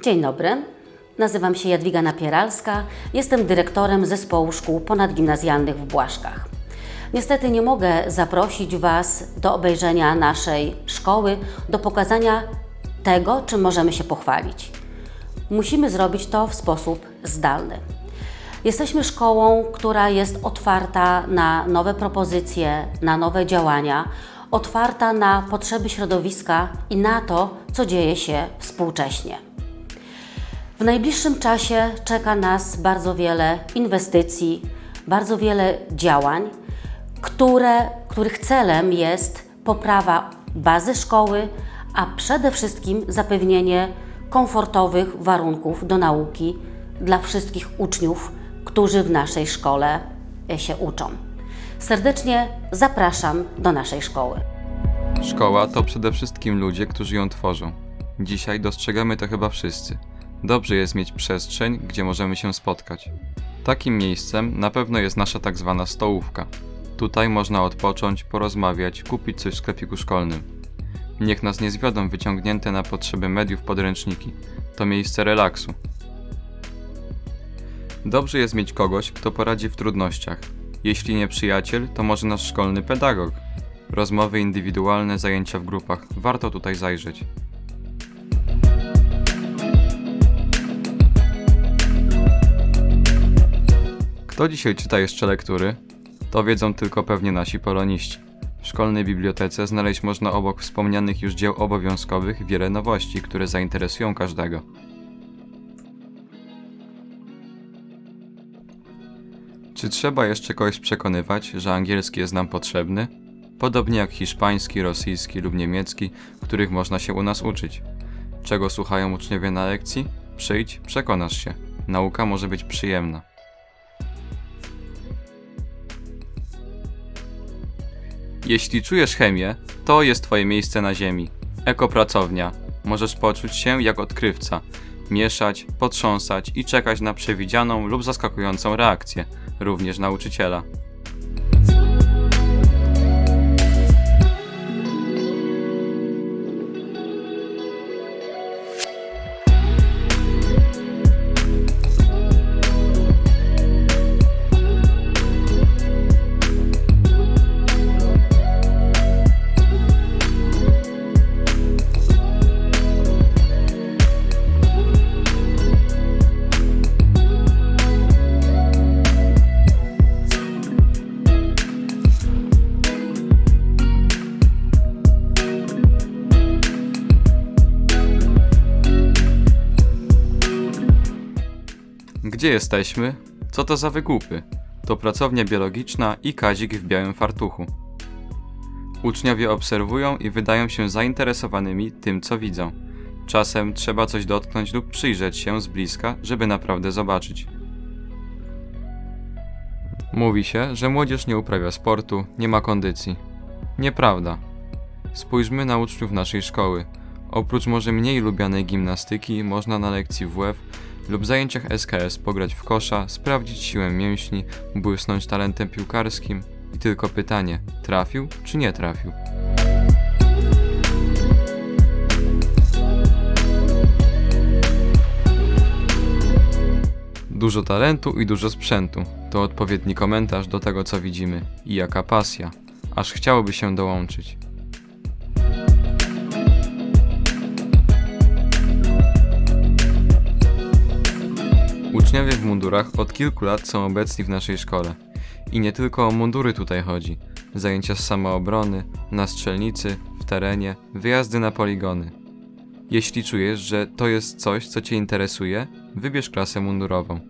Dzień dobry. Nazywam się Jadwiga Napieralska. Jestem dyrektorem zespołu szkół ponadgimnazjalnych w Błaszkach. Niestety nie mogę zaprosić Was do obejrzenia naszej szkoły, do pokazania tego, czym możemy się pochwalić. Musimy zrobić to w sposób zdalny. Jesteśmy szkołą, która jest otwarta na nowe propozycje, na nowe działania, otwarta na potrzeby środowiska i na to, co dzieje się współcześnie. W najbliższym czasie czeka nas bardzo wiele inwestycji, bardzo wiele działań, które, których celem jest poprawa bazy szkoły, a przede wszystkim zapewnienie komfortowych warunków do nauki dla wszystkich uczniów, którzy w naszej szkole się uczą. Serdecznie zapraszam do naszej szkoły. Szkoła to przede wszystkim ludzie, którzy ją tworzą. Dzisiaj dostrzegamy to chyba wszyscy. Dobrze jest mieć przestrzeń, gdzie możemy się spotkać. Takim miejscem na pewno jest nasza tak zwana stołówka. Tutaj można odpocząć, porozmawiać, kupić coś w sklepiku szkolnym. Niech nas nie zwiodą wyciągnięte na potrzeby mediów podręczniki. To miejsce relaksu. Dobrze jest mieć kogoś, kto poradzi w trudnościach. Jeśli nie przyjaciel, to może nasz szkolny pedagog. Rozmowy indywidualne, zajęcia w grupach. Warto tutaj zajrzeć. Kto dzisiaj czyta jeszcze lektury? To wiedzą tylko pewnie nasi poloniści. W szkolnej bibliotece znaleźć można obok wspomnianych już dzieł obowiązkowych wiele nowości, które zainteresują każdego. Czy trzeba jeszcze kogoś przekonywać, że angielski jest nam potrzebny? Podobnie jak hiszpański, rosyjski lub niemiecki, których można się u nas uczyć. Czego słuchają uczniowie na lekcji? Przyjdź, przekonasz się. Nauka może być przyjemna. Jeśli czujesz chemię, to jest Twoje miejsce na ziemi. Ekopracownia. Możesz poczuć się jak odkrywca. Mieszać, potrząsać i czekać na przewidzianą lub zaskakującą reakcję, również nauczyciela. Gdzie jesteśmy? Co to za wygłupy? To pracownia biologiczna i Kazik w białym fartuchu. Uczniowie obserwują i wydają się zainteresowanymi tym, co widzą. Czasem trzeba coś dotknąć lub przyjrzeć się z bliska, żeby naprawdę zobaczyć. Mówi się, że młodzież nie uprawia sportu, nie ma kondycji. Nieprawda. Spójrzmy na uczniów naszej szkoły. Oprócz może mniej lubianej gimnastyki, można na lekcji WF lub zajęciach SKS pograć w kosza, sprawdzić siłę mięśni, błysnąć talentem piłkarskim i tylko pytanie, trafił czy nie trafił? Dużo talentu i dużo sprzętu to odpowiedni komentarz do tego, co widzimy. I jaka pasja, aż chciałoby się dołączyć. Uczniowie w mundurach od kilku lat są obecni w naszej szkole. I nie tylko o mundury tutaj chodzi. Zajęcia z samoobrony, na strzelnicy, w terenie, wyjazdy na poligony. Jeśli czujesz, że to jest coś, co Cię interesuje, wybierz klasę mundurową.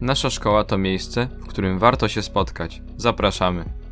Nasza szkoła to miejsce, w którym warto się spotkać. Zapraszamy.